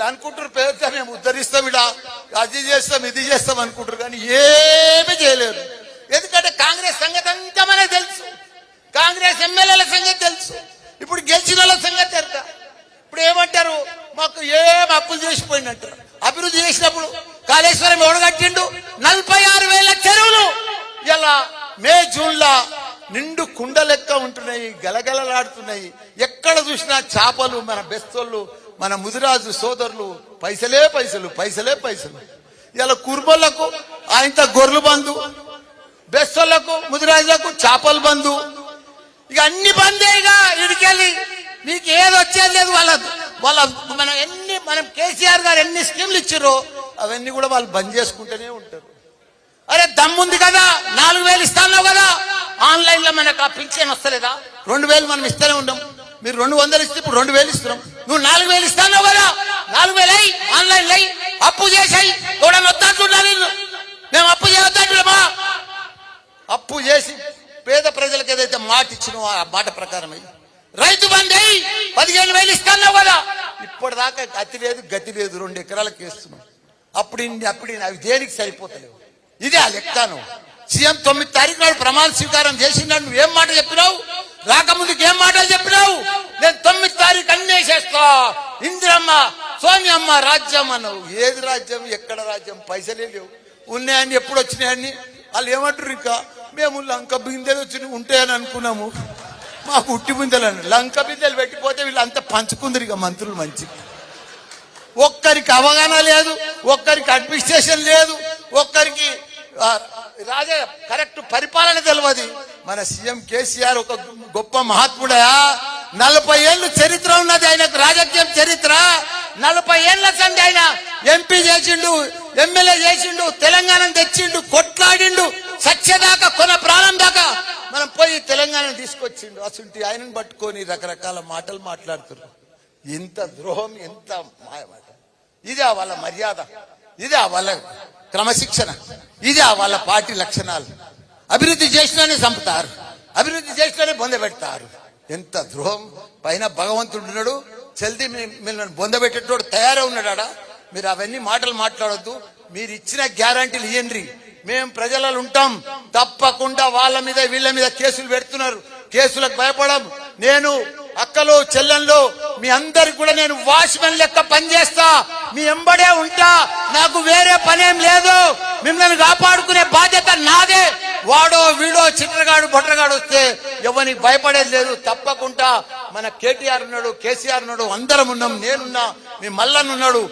వీళ్ళు అనుకుంటారు పేరుతో మేము ఉద్ధరిస్తాం ఇలా అది చేస్తాం ఇది చేస్తాం అనుకుంటారు కానీ ఏమీ చేయలేరు. ఎందుకంటే కాంగ్రెస్ సంగతి అంతా మనకు తెలుసు. కాంగ్రెస్ ఎమ్మెల్యేల సంగతి తెలుసు. ఇప్పుడు గెలిచిన వాళ్ళ సంగతి ఎరక ఇప్పుడు ఏమంటారు? మాకు ఏం అప్పులు చేసిపోయిందంటారు అభివృద్ధి చేసినప్పుడు కాళేశ్వరం ఎవడు కట్టిండు? నలభై ఆరు వేల చెరువులు. ఇలా మే జూన్ లా నిండు కుండ లెక్క ఉంటున్నాయి గలగలలాడుతున్నాయి. ఎక్కడ చూసినా చేపలు మన బెస్తోళ్ళు మన ముదిరాజు సోదరులు పైసలే పైసలు పైసలే పైసలు. ఇలా కుర్మలకు ఆయంత గొర్రెలు బంధు బెస్తోళ్ళకు ముదిరాజులకు చేపలు బంధు. ఇక అన్ని బందేగా ఇడికెళ్ళి మీకు ఏది వచ్చేది లేదు వాళ్ళ వాళ్ళ మనం ఎన్ని మనం కేసీఆర్ గారు ఎన్ని స్కీమ్లు ఇచ్చారో అవన్నీ కూడా వాళ్ళు బంద్ చేసుకుంటూనే ఉంటారు. అరే దమ్ముంది కదా నాలుగు వేలు ఇస్తాను కదా ఆన్లైన్లో మనకు ఆ పింఛన్ వస్తలేదా? రెండు వేలు మనం ఇస్తూనే ఉన్నాం. మీరు రెండు వందలు ఇస్తే ఇప్పుడు రెండు వేలు ఇస్తున్నాం. నువ్వు నాలుగు వేలు ఇస్తాన్నావు కదా. నాలుగు వేలు అయ్యి ఆన్లైన్ లై అప్పు చేసాయి. కూడా వద్దా మేము అప్పు చేయొద్దంటున్నామా అప్పు చేసి పేద ప్రజలకు ఏదైతే మాట ఇచ్చినో ఆ మాట ప్రకారం అయ్యి. రైతు బంధు అయి పదిహేను వేలు ఇస్తున్నావు కదా. ఇప్పటిదాకా గతి లేదు గతి లేదు రెండు ఎకరాలకు వేస్తున్నాం. అప్పుడు ఇన్ని అప్పుడు అవి దేనికి సరిపోతలేవు? ఇదే ఆ లెక్కను. సీఎం తొమ్మిది తారీఖు నాడు ప్రమాణ స్వీకారం చేసినాడు నువ్వు ఏం మాట చెప్పినావు రాకముందుకు ఏం మాటలు చెప్పినావు? నేను తొమ్మిది తారీఖు అన్నీ చేస్తా. ఇందిరమ్మ అమ్మ రాజ్యం అన్నావు. ఏది రాజ్యం? ఎక్కడ రాజ్యం? పైసలే లేవు. ఉన్నాయని ఎప్పుడు వచ్చినాయని వాళ్ళు ఏమంటారు ఇంకా? మేము లంక బిందెలు వచ్చి ఉంటాయని అనుకున్నాము. మాకు ఉట్టి బిందెలు అని. లంక బిందెలు పెట్టిపోతే వీళ్ళు అంతా పంచుకుందరు ఇక మంత్రులు మంచి. ఒక్కరికి అవగాహన లేదు ఒక్కరికి అడ్మినిస్ట్రేషన్ లేదు ఒక్కరికి రాజా కరెక్ట్ పరిపాలన తెలియదు మన సీఎం కేసీఆర్ ఒక గొప్ప మహాత్ముడా నలభై ఏళ్ళు చరిత్ర ఉన్నది ఆయనకు రాజకీయం చరిత్ర. నలభై ఏళ్ళ సంది ఆయన ఎంపీ చేసిండు ఎమ్మెల్యే చేసిండు తెలంగాణ తెచ్చిండు కొట్లాడిండు సత్యదాకా కొన ప్రాణం దాకా మనం పోయి తెలంగాణ తీసుకొచ్చిండు. అసలు ఆయనను పట్టుకొని రకరకాల మాటలు మాట్లాడుతున్నారు ఇంత ద్రోహం ఎంత మాయమాట. ఇదే వాళ్ళ మర్యాద. ఇదే వాళ్ళ క్రమశిక్షణ. ఇదే వాళ్ళ పార్టీ లక్షణాలు. అభివృద్ధి చేసినానే చంపుతారు. అభివృద్ధి చేసినానే బొందబెడతారు ఎంత ద్రోహం. పైన భగవంతుడు ఉన్నాడు. చల్ది మిమ్మల్ని బొందబెట్టేటోడు తయారై ఉన్నాడా మీరు అవన్నీ మాటలు మాట్లాడొద్దు. మీరు ఇచ్చిన గ్యారంటీలు ఇయ్యండి. మేము ప్రజలలో ఉంటాం. తప్పకుండా వాళ్ళ మీద వీళ్ళ మీద కేసులు పెడుతున్నారు. కేసులకు భయపడం. నేను అక్కలు చెల్లెళ్ళు మీ అందరికి కూడా నేను వాచ్మెన్ లెక్క పనిచేస్తా. మీ ఎంబడే ఉంటా. నాకు వేరే పనేం లేదు. మిమ్మల్ని కాపాడుకునే బాధ్యత నాదే. వాడో వీడో చిన్నగాడు బొట్టగాడు వస్తే ఎవరికి భయపడేది లేదు. తప్పకుండా మన కేటీఆర్ ఉన్నాడు కేసీఆర్ ఉన్నాడు అందరం ఉన్నాం నేనున్నా మీ మల్లన్న ఉన్నాడు.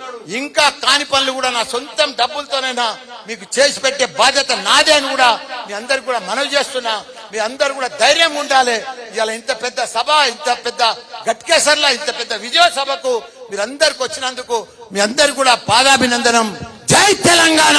ఇంకా కాని పనులు కూడా నా సొంతం డబ్బులతోనైనా మీకు చేసి పెట్టే బాధ్యత నాదే అని కూడా మీ అందరికి కూడా మనవి చేస్తున్నా. మీ అందరు కూడా ధైర్యం ఉండాలి. ఇవాళ ఇంత పెద్ద సభ ఇంత పెద్ద గట్కేసర్లా ఇంత పెద్ద విజయ సభకు మీరందరికి వచ్చినందుకు మీ అందరు కూడా పాదాభినందనం. జై తెలంగాణ!